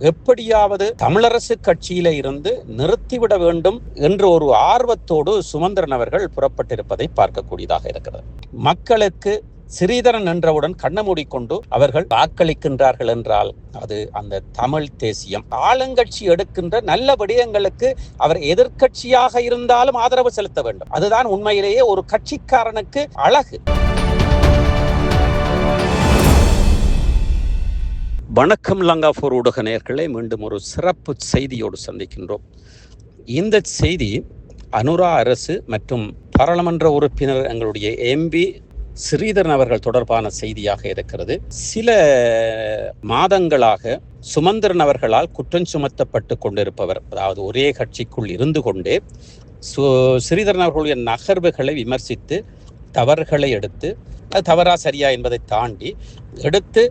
எப்படியாவது தமிழரசு கட்சியில இருந்து நிறுத்திவிட வேண்டும் என்று ஒரு ஆர்வத்தோடு சுமந்திரன் அவர்கள் புறப்பட்டிருப்பதை பார்க்கக்கூடியதாக இருக்கிறது. மக்களுக்கு சிறீதரன் என்றவுடன் கண்ண மூடிக்கொண்டு அவர்கள் வாக்களிக்கின்றார்கள் என்றால் அது அந்த தமிழ் தேசியம். ஆளுங்கட்சி எடுக்கின்ற நல்ல விடயங்களுக்கு அவர் எதிர்க்கட்சியாக இருந்தாலும் ஆதரவு செலுத்த வேண்டும். அதுதான் உண்மையிலேயே ஒரு கட்சிக்காரனுக்கு அழகு. வணக்கம் லங்காபூர் ஊடக நேர்களை மீண்டும் ஒரு சிறப்பு செய்தியோடு சந்திக்கின்றோம். இந்த செய்தி அனுரா அரசு மற்றும் பாராளுமன்ற உறுப்பினர் எங்களுடைய எம்பி ஸ்ரீதரன் அவர்கள் தொடர்பான செய்தியாக இருக்கிறது. சில மாதங்களாக சுமந்திரன் அவர்களால் குற்றம் சுமத்தப்பட்டு கொண்டிருப்பவர் அதாவது ஒரே கட்சிக்குள் இருந்து கொண்டே சு ஸ்ரீதரன் அவர்களுடைய நகர்வுகளை விமர்சித்து தவறுகளை எடுத்து அது தவறா சரியா என்பதை தாண்டி எடுத்து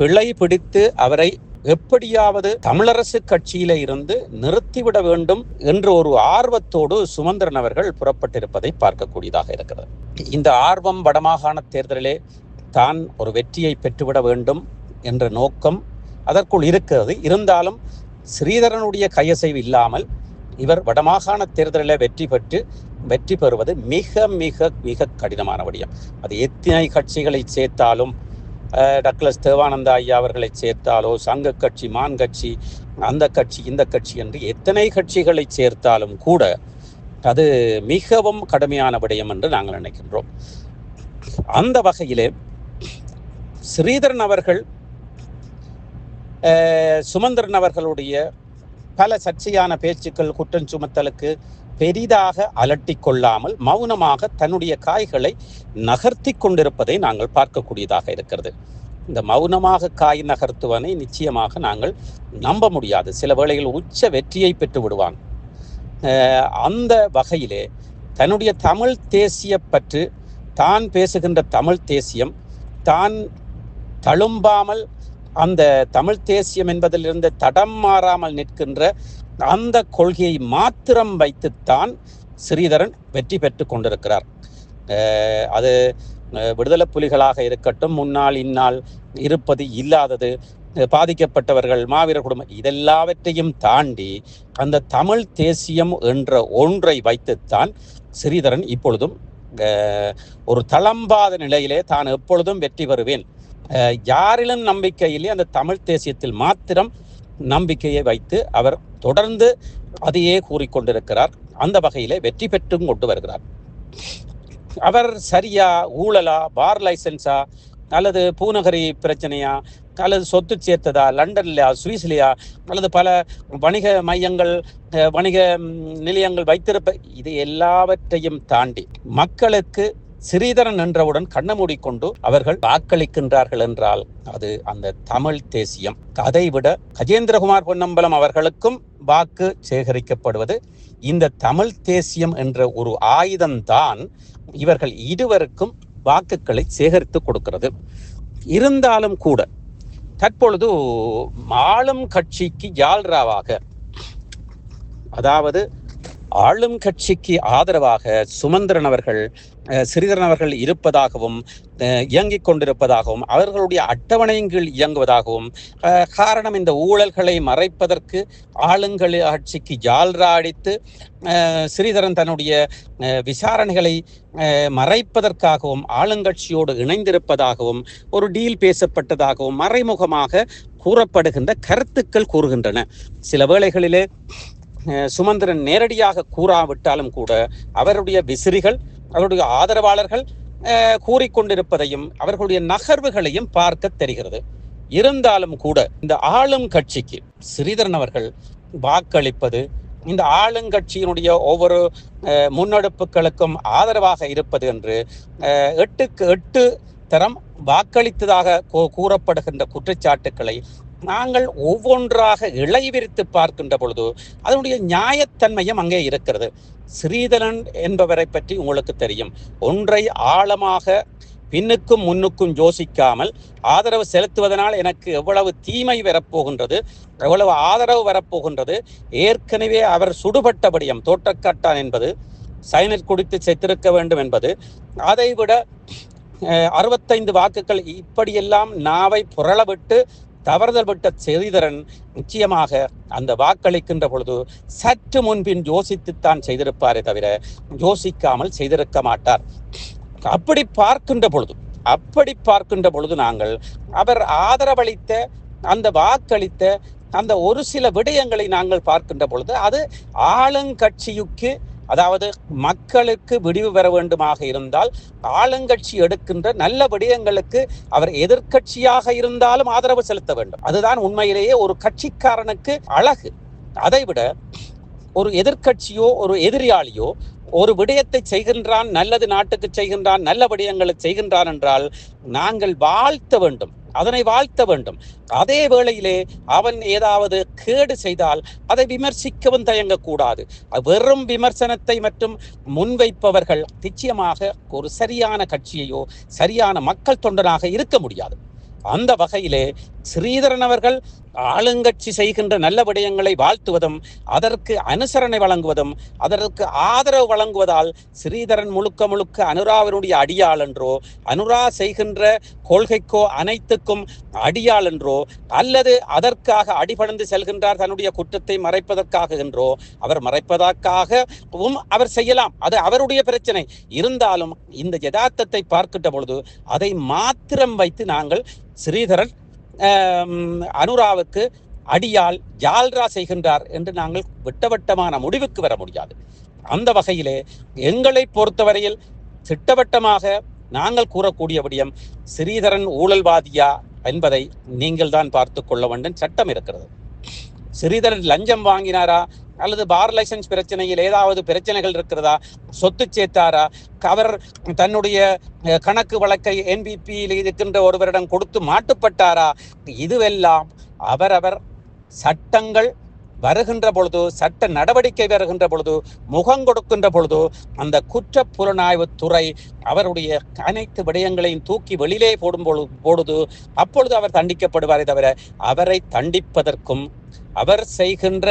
பிழை பிடித்து அவரை எப்படியாவது தமிழரசு கட்சியில இருந்து நிறுத்திவிட வேண்டும் என்ற ஒரு ஆர்வத்தோடு சுமந்திரன் அவர்கள் புறப்பட்டிருப்பதை பார்க்கக்கூடியதாக இருக்கிறது. இந்த ஆர்வம் வடமாகாண தேர்தலிலே தான் ஒரு வெற்றியை பெற்றுவிட வேண்டும் என்ற நோக்கம் அதற்குள் இருக்கிறது. இருந்தாலும் ஸ்ரீதரனுடைய கையசைவு இல்லாமல் இவர் வடமாகாண தேர்தலில் வெற்றி பெற்று வெற்றி பெறுவது மிக மிக மிக கடினமான விடயம். அது எத்தனை கட்சிகளை சேர்த்தாலும் டக்ளஸ் தேவானந்தா ஐயா அவர்களை சேர்த்தாலோ சங்க கட்சி மான் கட்சி அந்த கட்சி இந்த கட்சி என்று எத்தனை கட்சிகளை சேர்த்தாலும் கூட அது மிகவும் கடுமையான விடயம் என்று நாங்கள் நினைக்கின்றோம். அந்த வகையிலே ஸ்ரீதரன் அவர்கள் சுமந்திரன் அவர்களுடைய பல சர்ச்சையான பேச்சுக்கள் குற்றம் சுமத்தலுக்கு பெரிதாக அலட்டி கொள்ளாமல் மௌனமாக தன்னுடைய காய்களை நகர்த்தி கொண்டிருப்பதை நாங்கள் பார்க்கக்கூடியதாக இருக்கிறது. இந்த மௌனமாக காய் நகர்த்துவனை நிச்சயமாக நாங்கள் நம்ப முடியாது. சில வேளைகள் உச்ச வெற்றியை பெற்று விடுவான். அந்த வகையிலே தன்னுடைய தமிழ் தேசிய பற்று தான் பேசுகின்ற தமிழ் தேசியம் தான் தழும்பாமல் அந்த தமிழ் தேசியம் என்பதிலிருந்து தடம் மாறாமல் நிற்கின்ற அந்த கொள்கையை மாத்திரம் வைத்துத்தான் ஸ்ரீதரன் வெற்றி பெற்று கொண்டிருக்கிறார். அது விடுதலை புலிகளாக இருக்கட்டும் முன்னாள் இந்நாள் இருப்பது இல்லாதது பாதிக்கப்பட்டவர்கள் மாவீரர் குடும்பம் இதெல்லாவற்றையும் தாண்டி அந்த தமிழ் தேசியம் என்ற ஒன்றை வைத்துத்தான் ஸ்ரீதரன் இப்பொழுதும் ஒரு தளம்பாத நிலையிலே தான் எப்பொழுதும் வெற்றி பெறுவேன். யாரிலும் நம்பிக்கையிலே அந்த தமிழ் தேசியத்தில் மாத்திரம் நம்பிக்கையை வைத்து அவர் தொடர்ந்து அதையே கூறிக்கொண்டிருக்கிறார். அந்த வகையிலே வெற்றி பெற்றும் கொண்டு வருகிறார். அவர் சரியா ஊழலா பார் லைசன்ஸா அல்லது பூநகரி பிரச்சனையா அல்லது சொத்து சேர்த்ததா லண்டன்லையா சுவிஸ்லையா அல்லது பல வணிக மையங்கள் வணிக நிலையங்கள் வைத்திருப்ப இது எல்லாவற்றையும் தாண்டி மக்களுக்கு சிறீதரன் என்றவுடன் கண்ண மூடிக்கொண்டு அவர்கள் வாக்களிக்கின்றார்கள் என்றால் அது அந்த தமிழ் தேசியம். அதை விட கஜேந்திரகுமார் பொன்னம்பலம் அவர்களுக்கும் வாக்கு சேகரிக்கப்படுவது இந்த தமிழ் தேசியம் என்ற ஒரு ஆயுதம்தான் இவர்கள் இருவருக்கும் வாக்குகளை சேகரித்து கொடுக்கிறது. இருந்தாலும் கூட தற்பொழுது ஆளும் கட்சிக்கு யாழ்ராவாக அதாவது ஆளும் கட்சிக்கு ஆதரவாக சுமந்திரன் அவர்கள் சிறிதரன் அவர்கள் இருப்பதாகவும் இயங்கிக் கொண்டிருப்பதாகவும் அவர்களுடைய அட்டவணையின் கீழ் இயங்குவதாகவும் காரணம் இந்த ஊழல்களை மறைப்பதற்கு ஆளுங்கள் ஆட்சிக்கு ஜால்ரா அடித்து ஸ்ரீதரன் தன்னுடைய விசாரணைகளை மறைப்பதற்காகவும் ஆளுங்கட்சியோடு இணைந்திருப்பதாகவும் ஒரு டீல் பேசப்பட்டதாகவும் மறைமுகமாக கூறப்படுகின்ற கருத்துக்கள் கூறுகின்றன. சில வேளைகளிலே சுமந்திரன் நேரடியாக கூறாவிட்டாலும் கூட அவருடைய விசிறிகள் அவருடைய ஆதரவாளர்கள் கூறிக்கொண்டிருப்பதையும் அவர்களுடைய நகர்வுகளையும் பார்க்க தெரிகிறது. இருந்தாலும் கூட இந்த ஆளும் கட்சிக்கு ஸ்ரீதரன் அவர்கள் வாக்களிப்பது இந்த ஆளுங்கட்சியினுடைய ஒவ்வொரு முன்னெடுப்புகளுக்கும் ஆதரவாக இருப்பது என்று எட்டுக்கு எட்டு தரம் வாக்களித்ததாக கூறப்படுகின்ற குற்றச்சாட்டுக்களை நாங்கள் ஒவ்வொன்றாக இளைவிரித்து பார்க்கின்ற பொழுது அதனுடைய நியாயத்தன்மையும் அங்கே இருக்கிறது. ஸ்ரீதரன் என்பவரை பற்றி உங்களுக்கு தெரியும். ஒன்றை ஆழமாக பின்னுக்கும் முன்னுக்கும் யோசிக்காமல் ஆதரவு செலுத்துவதனால் எனக்கு எவ்வளவு தீமை வரப்போகின்றது எவ்வளவு ஆதரவு வரப்போகின்றது ஏற்கனவே அவர் சுடுபட்டபடியம் தோட்டக்காட்டான் என்பது சைனட் குடித்து செத்திருக்க வேண்டும் என்பது அதைவிட அறுபத்தைந்து வாக்குகள் இப்படியெல்லாம் நாவை புரளவிட்டு தவறுதல் விட்ட ஸ்ரீதரன் நிச்சயமாக அந்த வாக்களிக்கின்ற பொழுது சற்று முன்பின் யோசித்துத்தான் செய்திருப்பாரே தவிர யோசிக்காமல் செய்திருக்க மாட்டார். அப்படி பார்க்கின்ற பொழுது அப்படி பார்க்கின்ற பொழுது நாங்கள் அவர் ஆதரவளித்த அந்த வாக்களித்த அந்த ஒரு சில விடயங்களை நாங்கள் பார்க்கின்ற பொழுது அது ஆளுங்கட்சியுக்கு அதாவது மக்களுக்கு விடிவு பெற வேண்டுமாக இருந்தால் ஆளுங்கட்சி எடுக்கின்ற நல்ல விடயங்களுக்கு அவர் எதிர்க்கட்சியாக இருந்தாலும் ஆதரவு செலுத்த வேண்டும். அதுதான் உண்மையிலேயே ஒரு கட்சிக்காரனுக்கு அழகு. அதைவிட ஒரு எதிர்க்கட்சியோ ஒரு எதிரியாளியோ ஒரு விடயத்தை செய்கின்றான் நல்லது நாட்டுக்கு செய்கின்றான் நல்ல விடயங்களை செய்கின்றான் என்றால் நாங்கள் வாழ்த்த வேண்டும். அதனை வாழ்த்த வேண்டும். அதே வேளையிலே அவன் ஏதாவது கேடு செய்தால் அதை விமர்சிக்கவும் தயங்கக்கூடாது. வெறும் விமர்சனத்தை மற்றும் முன்வைப்பவர்கள் நிச்சயமாக ஒரு சரியான கட்சியையோ சரியான மக்கள் தொண்டனாக இருக்க முடியாது. அந்த வகையிலே ஸ்ரீதரன் அவர்கள் ஆளுங்கட்சி செய்கின்ற நல்ல விடயங்களை வாழ்த்துவதும் அதற்கு அனுசரணை வழங்குவதும் அதற்கு ஆதரவு வழங்குவதால் ஸ்ரீதரன் முழுக்க முழுக்க அனுராவினுடைய அடியாள் என்றோ அனுரா செய்கின்ற கொள்கைக்கோ அனைத்துக்கும் அடியாள் என்றோ அல்லது அதற்காக அடிபணிந்து செல்கின்றார் தன்னுடைய குற்றத்தை மறைப்பதற்காக என்றோ அவர் மறைப்பதற்காகவும் அவர் செய்யலாம். அது அவருடைய பிரச்சனை. இருந்தாலும் இந்த யதார்த்தத்தை பார்க்கின்ற பொழுது அதை மாத்திரம் வைத்து நாங்கள் ஸ்ரீதரன் அனுராவுக்கு அடியால் ஜால்ரா செய்கின்றார் என்று நாங்கள் விட்டவட்டமான முடிவுக்கு வர முடியாது. அந்த வகையிலே எங்களை பொறுத்தவரையில் திட்டவட்டமாக நாங்கள் கூறக்கூடிய விடயம் ஸ்ரீதரன் ஊழல்வாதியா என்பதை நீங்கள் தான் பார்த்து கொள்ள வேண்டும். சட்டம் இருக்கிறது. ஸ்ரீதரன் லஞ்சம் வாங்கினாரா? அல்லது பார் லைசன்ஸ் பிரச்சனையில் ஏதாவது பிரச்சனைகள் இருக்கிறதா? சொத்து சேர்த்தாரா? அவர் தன்னுடைய கணக்கு வழக்கை என்பிபியில் இருக்கின்ற ஒருவரிடம் கொடுத்து மாட்டுப்பட்டாரா? இதுவெல்லாம் அவரவர் சட்டங்கள் வருகின்ற பொழுது சட்ட நடவடிக்கை வருகின்ற பொழுது முகம் கொடுக்கின்ற பொழுது அந்த குற்ற புலனாய்வு துறை அவருடைய அனைத்து விடயங்களையும் தூக்கி வெளியிலே போடும் பொழுது அப்பொழுது அவர் தண்டிக்கப்படுவாரே தவிர அவரை தண்டிப்பதற்கும் அவர் செய்கின்ற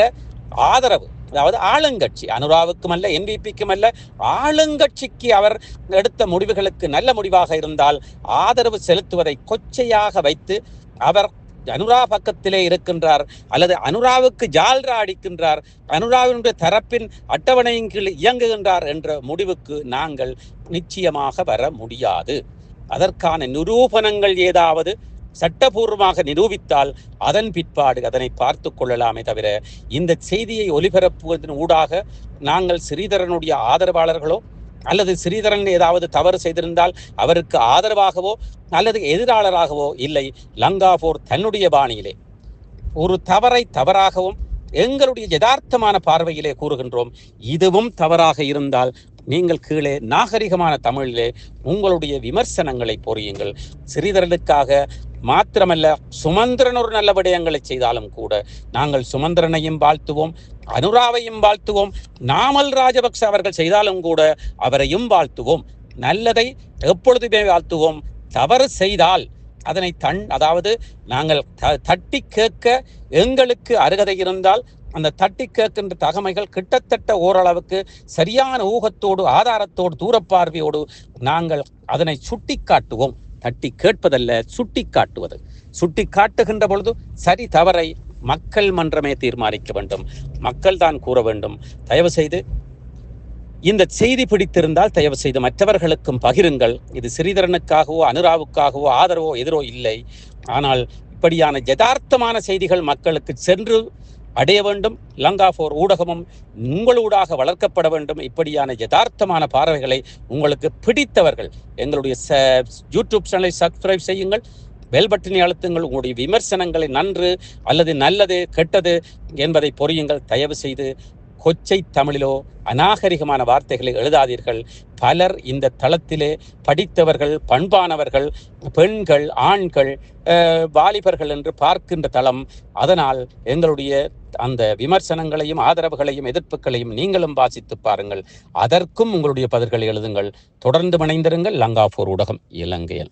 ஆதரவு. அதாவது ஆளுங்கட்சி அனுராவுக்கும் அல்ல என்பிபிக்கும் அல்ல ஆளுங்கட்சிக்கு அவர் எடுத்த முடிவுகளுக்கு நல்ல முடிவாக இருந்தால் ஆதரவு செலுத்துவதை கொச்சையாக வைத்து அவர் அனுரா பக்கத்திலே இருக்கின்றார் அல்லது அனுராவுக்கு ஜால்ரா அடிக்கின்றார் அனுராவினுடைய தரப்பின் அட்டவணையின் கீழ் இயங்குகின்றார் என்ற முடிவுக்கு நாங்கள் நிச்சயமாக வர முடியாது. அதற்கான நிரூபணங்கள் ஏதாவது சட்டபூர்வமாக நிரூபித்தால் அதன் பிற்பாடு அதனை பார்த்து கொள்ளலாமே தவிர இந்த செய்தியை ஒலிபரப்புவதன் ஊடாக நாங்கள் ஸ்ரீதரனுடைய ஆதரவாளர்களோ அல்லது ஸ்ரீதரன் ஏதாவது தவறு செய்திருந்தால் அவருக்கு ஆதரவாகவோ அல்லது எதிராளராகவோ இல்லை. லங்காபோர் தன்னுடைய பாணியிலே. ஒரு தவறை தவறாகவும் எங்களுடைய யதார்த்தமான பார்வையிலே கூறுகின்றோம். இதுவும் தவறாக இருந்தால் நீங்கள் கீழே நாகரிகமான தமிழிலே உங்களுடைய விமர்சனங்களை பொறியுங்கள். சிறிதர்களுக்காக மாத்திரமல்ல சுமந்திரன் ஒரு நல்ல விடயங்களை செய்தாலும் கூட நாங்கள் சுமந்திரனையும் வாழ்த்துவோம் அனுராவையும் வாழ்த்துவோம் நாமல் ராஜபக்ச அவர்கள் செய்தாலும் கூட அவரையும் வாழ்த்துவோம். நல்லதை எப்பொழுதுமே வாழ்த்துவோம். தவறு செய்தால் அதனை தன் அதாவது நாங்கள் தட்டி கேட்க எங்களுக்கு அருகதை இருந்தால் அந்த தட்டி கேட்கின்ற தகமைகள் கிட்டத்தட்ட ஓரளவுக்கு சரியான ஊகத்தோடு ஆதாரத்தோடு தூரப்பார்வையோடு நாங்கள் அதனை சுட்டி காட்டுவோம் தட்டி கேட்பதல்ல சுட்டி காட்டுவது சுட்டி காட்டுகின்ற பொழுது சரி தவறை மக்கள் மன்றமே தீர்மானிக்க வேண்டும். மக்கள் தான் கூற வேண்டும். தயவு செய்து இந்த செய்தி பிடித்திருந்தால் தயவு செய்து மற்றவர்களுக்கும் பகிருங்கள். இது சிறிதரனுக்காகவோ அனுராவுக்காகவோ ஆதரவோ எதிரோ இல்லை. ஆனால் இப்படியான யதார்த்தமான செய்திகள் மக்களுக்கு சென்று அடைய வேண்டும். லங்கா ஃபோர் ஊடகமும் உங்களூடாக வளர்க்கப்பட வேண்டும். இப்படியான யதார்த்தமான பார்வைகளை உங்களுக்கு பிடித்தவர்கள் எங்களுடைய யூடியூப் சேனலை சப்ஸ்கிரைப் செய்யுங்கள். பெல் பட்டினை அழுத்துங்கள். உங்களுடைய விமர்சனங்களை நன்று அல்லது நல்லது கெட்டது என்பதை பொறியுங்கள். தயவு செய்து கொச்சை தமிழிலோ அநாகரிகமான வார்த்தைகளை எழுதாதீர்கள். பலர் இந்த தளத்திலே படித்தவர்கள் பண்பானவர்கள் பெண்கள் ஆண்கள் வாலிபர்கள் என்று பார்க்கின்ற தளம். அதனால் எங்களுடைய அந்த விமர்சனங்களையும் ஆதரவுகளையும் எதிர்ப்புகளையும் நீங்களும் வாசித்து பாருங்கள். அதற்கும் உங்களுடைய பதில்களை எழுதுங்கள். தொடர்ந்து மணைந்திருங்கள் லங்காபூர் ஊடகம் இலங்கையில்.